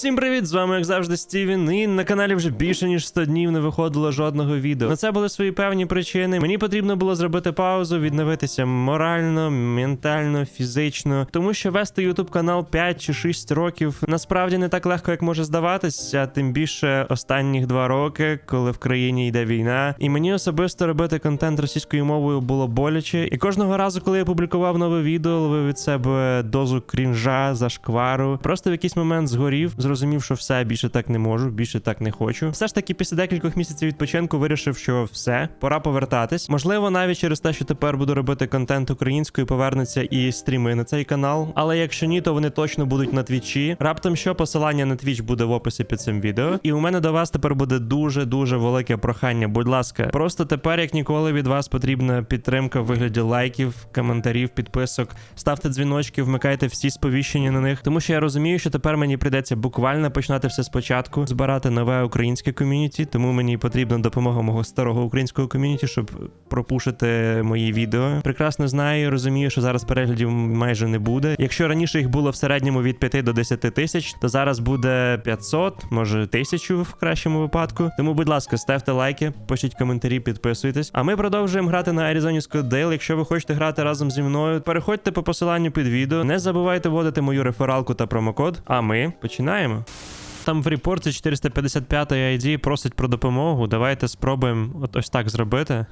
Всім привіт! З вами, як завжди, Стівен. І на каналі вже більше ніж 100 днів не виходило жодного відео. На це були свої певні причини. Мені потрібно було зробити паузу, відновитися морально, ментально, фізично. Тому що вести ютуб канал 5 чи 6 років насправді не так легко, як може здаватись, а тим більше останніх два роки, коли в країні йде війна. І мені особисто робити контент російською мовою було боляче. І кожного разу, коли я публікував нове відео, ловив від себе дозу крінжа, зашквару. Просто в якийсь момент згорів, зрозумів, що все більше так не можу, більше так не хочу. Все ж таки, після декількох місяців відпочинку вирішив, що все, пора повертатись. Можливо, навіть через те, що тепер буду робити контент українською, повернуться і стріми на цей канал. Але якщо ні, то вони точно будуть на твічі. Раптом що посилання на твіч буде в описі під цим відео. І у мене до вас тепер буде дуже дуже велике прохання. Будь ласка, просто тепер, як ніколи, від вас потрібна підтримка в вигляді лайків, коментарів, підписок. Ставте дзвіночки, вмикайте всі сповіщення на них. Тому що я розумію, що тепер мені прийдеться буквально починати все спочатку, збирати нове українське ком'юніті. Тому мені потрібна допомога мого старого українського ком'юніті, щоб пропушити мої відео. Прекрасно знаю, розумію, що зараз переглядів майже не буде. Якщо раніше їх було в середньому від 5 до 10 тисяч, то зараз буде 500, може 1000 в кращому випадку. Тому, будь ласка, ставте лайки, пишіть коментарі, підписуйтесь. А ми продовжуємо грати на Arizona Scottsdale. Якщо ви хочете грати разом зі мною, переходьте по посиланню під відео. Не забувайте вводити мою рефералку та промокод. А ми починаємо. Там в репорті 455 ID просить про допомогу. Давайте спробуємо от ось так зробити.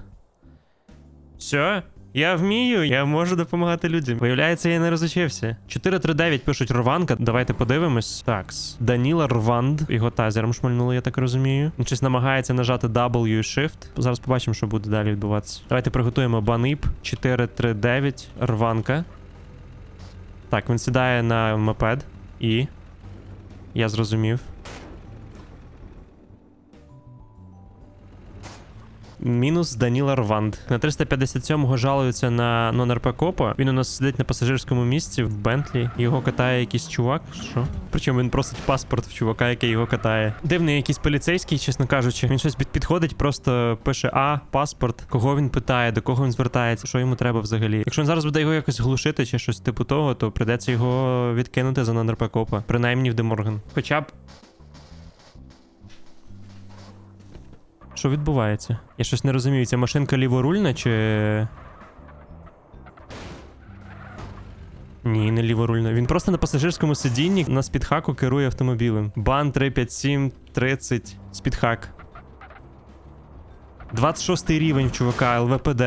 Все? Я вмію, я можу допомагати людям. Виявляється, я не розучився. 439 пишуть Рванка. Давайте подивимось. Такс. Даніла Рванд. Його тазером шмальнули, я так розумію. Він щось намагається нажати W Shift. Зараз побачимо, що буде далі відбуватися. Давайте приготуємо банип. 439 Рванка. Так, він сідає на мопед. І. Я зрозумів. Мінус Даніла Рванд. На 357-го жалується на нон-РП Копа. Він у нас сидить на пасажирському місці в Бентлі. Його катає якийсь чувак. Що? Причому він просить паспорт в чувака, який його катає. Дивний якийсь поліцейський, чесно кажучи. Він щось підходить, просто пише А, паспорт. Кого він питає, до кого він звертається, що йому треба взагалі. Якщо він зараз буде його якось глушити чи щось типу того, то придеться його відкинути за нон-РП Копа. Принаймні в Деморган. Хоча б Що відбувається? Я щось не розумію, ця машинка ліворульна чи. Ні, не ліворульна. Він просто на пасажирському сидінні на спідхаку керує автомобілем. Бан 357 30 спідхак. 26 рівень чувака, ЛВПД.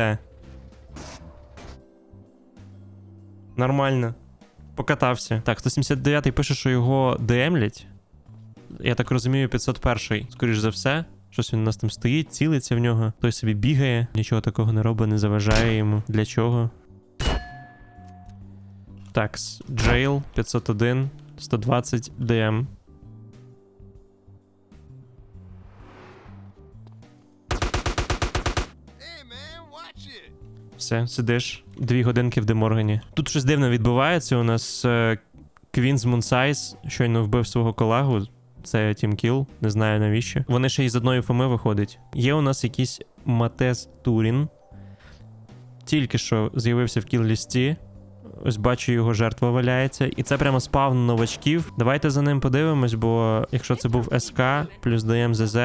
Нормально. Покатався. Так, 179 пише, що його демлять. Я так розумію, 501 скоріш за все. Щось він у нас там стоїть, цілиться в нього. Той собі бігає, нічого такого не робить, не заважає йому. Для чого? Так, Jail 501 120 DM. Hey man. Все, сидиш. Дві годинки в Деморгані. Тут щось дивно відбувається. У нас е, Квінс Мунсайз щойно вбив свого колегу. Це Тім Кіл, не знаю навіщо. Вони ще із одної фоми виходять. Є у нас якийсь Матес Турін. Тільки що з'явився в кіл-лісті. Ось бачу, його жертва валяється. І це прямо спавн новачків. Давайте за ним подивимось, бо якщо це був СК плюс ДМЗЗ,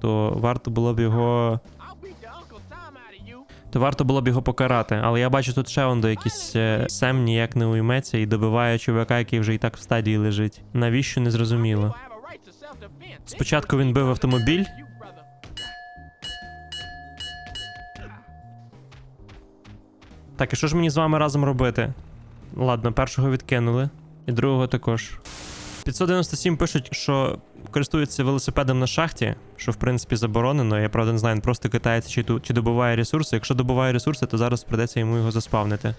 то варто було б його то варто було б його покарати. Але я бачу тут ще он до якийсь е, Сем ніяк не уйметься і добиває чувака, який вже і так в стадії лежить. Навіщо не зрозуміло. Спочатку він бив автомобіль. Так, і що ж мені з вами разом робити? Ладно, першого відкинули, і другого також. 597 пишуть, що користуються велосипедом на шахті, що в принципі заборонено. Я правда не знаю, він просто китається чи, чи добуває ресурси. Якщо добуває ресурси, то зараз придеться йому його заспавнити.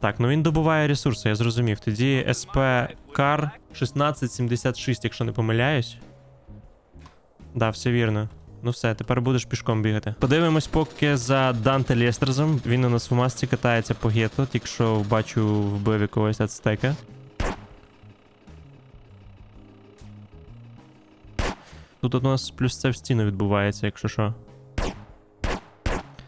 Так, ну він добуває ресурси, я зрозумів. Тоді СП Кар 1676, якщо не помиляюсь. Да, все вірно. Ну все, тепер будеш пішком бігати. Подивимось поки за Данте Лєстерзом. Він у нас в масці катається по гетто, тільки що бачу вбив якогось ацтека. Тут у нас плюс це в стіну відбувається, якщо що.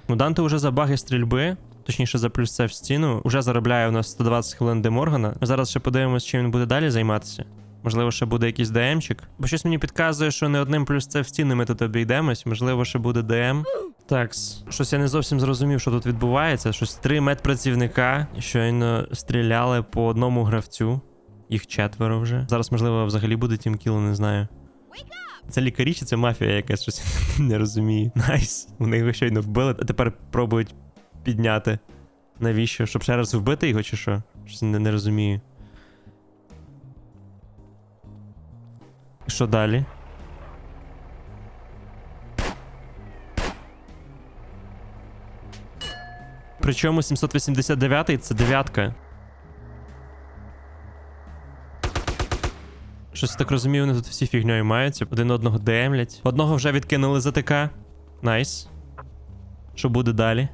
Ну, Данте вже за баги стрільби, точніше за плюс це в стіну. Уже заробляє у нас 120 хвилин Деморгана. Зараз ще подивимось, чим він буде далі займатися. Можливо, ще буде якийсь ДМчик. Бо щось мені підказує, що не одним плюс це в стіни ми тут обійдемось. Можливо, ще буде ДМ. Так, щось я не зовсім зрозумів, що тут відбувається. Щось три медпрацівника щойно стріляли по одному гравцю. Їх четверо вже. Зараз, можливо, взагалі буде тімкіл, не знаю. Це лікарі чи це мафія якась щось не розумію. Найс. Вони його щойно вбили, а тепер пробують підняти. Навіщо? Щоб ще раз вбити його, чи що? Щось не, не розумію. Що далі? Причому 789-й це дев'ятка. Щось так розумію, вони тут всі фігньою маються. Один одного демлять. Одного вже відкинули за ТК. Найс. Що буде далі?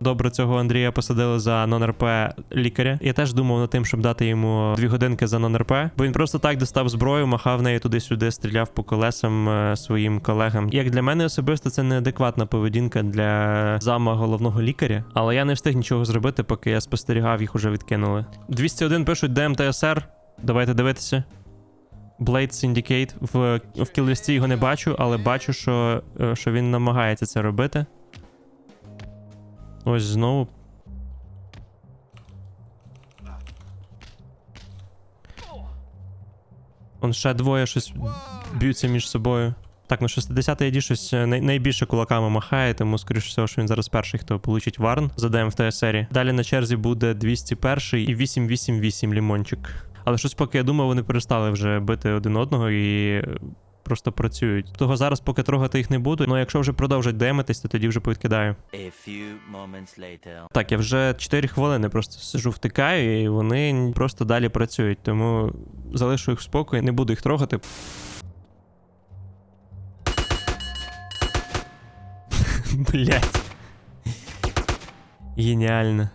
Добре, цього Андрія посадили за нон-РП лікаря. Я теж думав над тим, щоб дати йому дві годинки за нон-РП, бо він просто так достав зброю, махав нею туди-сюди, стріляв по колесам е, своїм колегам. Як для мене особисто це неадекватна поведінка для зама головного лікаря, але я не встиг нічого зробити, поки я спостерігав, їх уже відкинули. 201 пишуть ДМТСР. Давайте дивитися. Blade Syndicate. В, в кіллісті його не бачу, але бачу, що, е, що він намагається це робити. Ось знову. Он ще двоє щось б'ються між собою. Так, ну 60 ID щось най- найбільше кулаками махає, тому скоріш всього, що він зараз перший, хто получить варн за ДМ в ТСРі. Далі на черзі буде 201 і 888 лімончик. Але щось поки я думав, вони перестали вже бити один одного і просто працюють. Того зараз, поки трогати їх не буду. Ну якщо вже продовжать демитись, то тоді вже повідкидаю. Так, я вже 4 хвилини просто сижу втикаю, і вони просто далі працюють, тому залишу їх в спокій, не буду їх трогати. Блять. Геніально.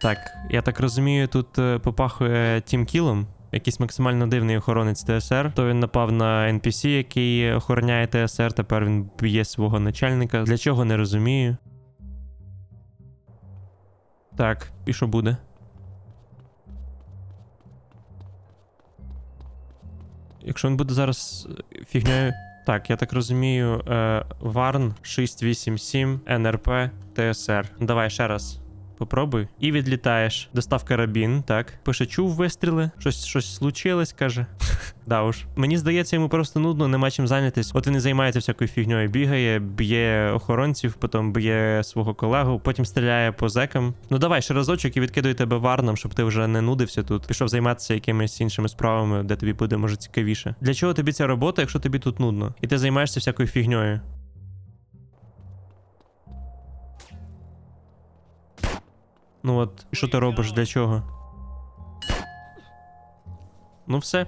Так, я так розумію, тут е, попахує Тім Кілом. Якийсь максимально дивний охоронець ТСР. То він напав на NPC, який охороняє ТСР. Тепер він б'є свого начальника. Для чого не розумію. Так, і що буде? Якщо він буде зараз е, фігнею. Так, я так розумію, е, Варн 687 НРП ТСР. Давай ще раз. Попробуй. І відлітаєш. Достав карабін, так. Пише, чув вистріли, щось, щось случилось, каже. да уж. Мені здається, йому просто нудно, нема чим зайнятись. От він і займається всякою фігньою. Бігає, б'є охоронців, потім б'є свого колегу, потім стріляє по зекам. Ну давай ще разочок і відкидуй тебе варном, щоб ти вже не нудився тут. Пішов займатися якимись іншими справами, де тобі буде може цікавіше. Для чого тобі ця робота, якщо тобі тут нудно? І ти займаєшся всякою фігньою. Ну от, що ти робиш? Для чого? Ну все,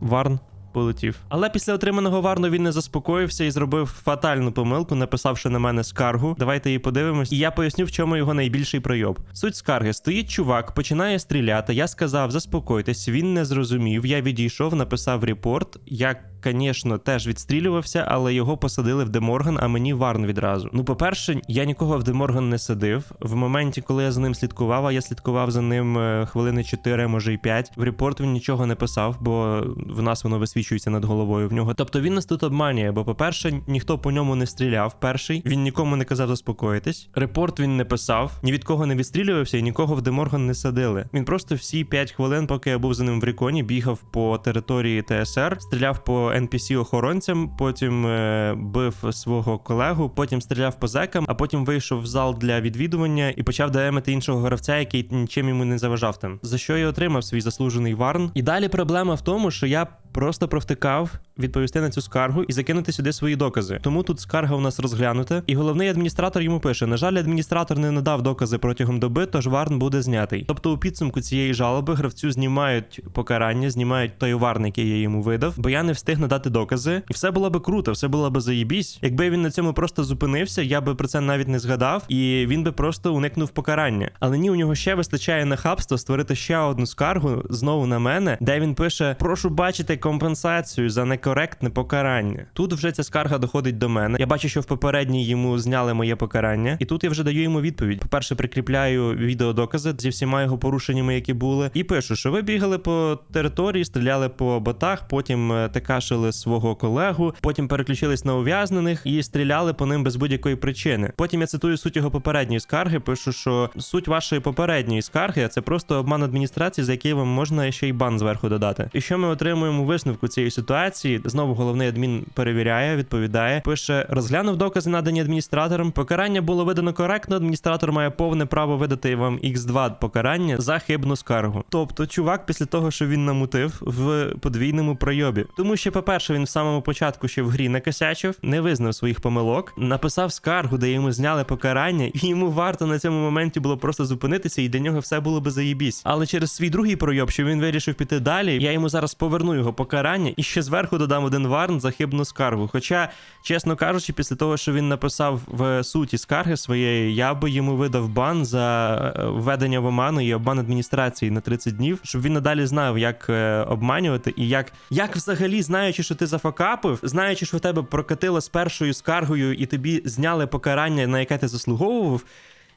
Варн полетів. Але після отриманого варну він не заспокоївся і зробив фатальну помилку, написавши на мене скаргу. Давайте її подивимось. І я поясню, в чому його найбільший пройоб. Суть скарги: стоїть чувак, починає стріляти. Я сказав, заспокойтесь, він не зрозумів. Я відійшов, написав репорт. Я, звісно, теж відстрілювався, але його посадили в Деморган, а мені варн відразу. Ну, по-перше, я нікого в Деморган не садив. В моменті, коли я за ним слідкував, а я слідкував за ним е, хвилини 4, може й 5. В репорт він нічого не писав, бо в нас воно висвічується над головою в нього. Тобто він нас тут обманює, бо, по-перше, ніхто по ньому не стріляв. Перший він нікому не казав заспокоїтись. Репорт він не писав, ні від кого не відстрілювався і нікого в Деморган не садили. Він просто всі 5 хвилин, поки я був за ним в реконі, бігав по території ТСР, стріляв по NPC охоронцям, потім е, бив свого колегу, потім стріляв по зекам, а потім вийшов в зал для відвідування і почав ДМити іншого гравця, який нічим йому не заважав там. За що я отримав свій заслужений варн. І далі проблема в тому, що я просто провтикав відповісти на цю скаргу і закинути сюди свої докази. Тому тут скарга у нас розглянута, і головний адміністратор йому пише: на жаль, адміністратор не надав докази протягом доби, тож варн буде знятий. Тобто у підсумку цієї жалоби гравцю знімають покарання, знімають той варн, який я йому видав, бо я не встиг надати докази, і все було би круто, все було би заєбісь. Якби він на цьому просто зупинився, я би про це навіть не згадав, і він би просто уникнув покарання. Але ні, у нього ще вистачає нахабства створити ще одну скаргу знову на мене, де він пише: Прошу бачити, компенсацію за некоректне покарання. Тут вже ця скарга доходить до мене. Я бачу, що в попередній йому зняли моє покарання, і тут я вже даю йому відповідь. По-перше, прикріпляю відеодокази зі всіма його порушеннями, які були, і пишу, що ви бігали по території, стріляли по ботах, потім е, текашили свого колегу, потім переключились на ув'язнених і стріляли по ним без будь-якої причини. Потім я цитую суть його попередньої скарги. Пишу, що суть вашої попередньої скарги це просто обман адміністрації, за який вам можна ще й бан зверху додати. І що ми отримуємо висновку цієї ситуації? Знову головний адмін перевіряє, відповідає. Пише: розглянув докази, надані адміністратором. Покарання було видано коректно. Адміністратор має повне право видати вам X2 покарання за хибну скаргу. Тобто, чувак, після того, що він намутив в подвійному пройобі. Тому що, по-перше, він в самому початку ще в грі накосячив, не визнав своїх помилок, написав скаргу, де йому зняли покарання, і йому варто на цьому моменті було просто зупинитися, і для нього все було би заєбісь. Але через свій другий пройоб, що він вирішив піти далі, я йому зараз поверну його покарання і ще зверху додам один варн за хибну скаргу. Хоча, чесно кажучи, після того, що він написав в суті скарги своєї, я би йому видав бан за е, введення в оману і обман адміністрації на 30 днів, щоб він надалі знав, як е, обманювати і як, як взагалі, знаючи, що ти зафакапив, знаючи, що в тебе прокатило з першою скаргою і тобі зняли покарання, на яке ти заслуговував.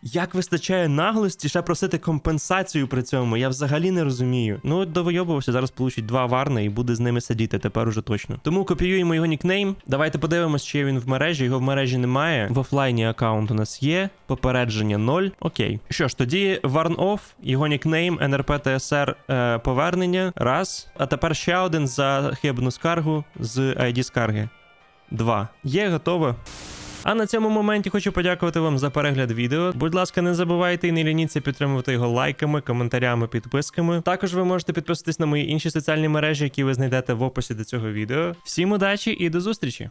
Як вистачає наглості ще просити компенсацію при цьому? Я взагалі не розумію. Ну от довойобувався, зараз получить два варни і буде з ними сидіти тепер уже точно. Тому копіюємо його нікнейм. Давайте подивимось, чи є він в мережі. Його в мережі немає. В офлайні аккаунт у нас є. Попередження 0. Окей. Що ж, тоді Warn Off, його нікнейм, НРП ТСР е, повернення. Раз. А тепер ще один за хибну скаргу з ID скарги. Два. Є, готово. А на цьому моменті хочу подякувати вам за перегляд відео. Будь ласка, не забувайте і не лініться підтримувати його лайками, коментарями, підписками. Також ви можете підписатись на мої інші соціальні мережі, які ви знайдете в описі до цього відео. Всім удачі і до зустрічі!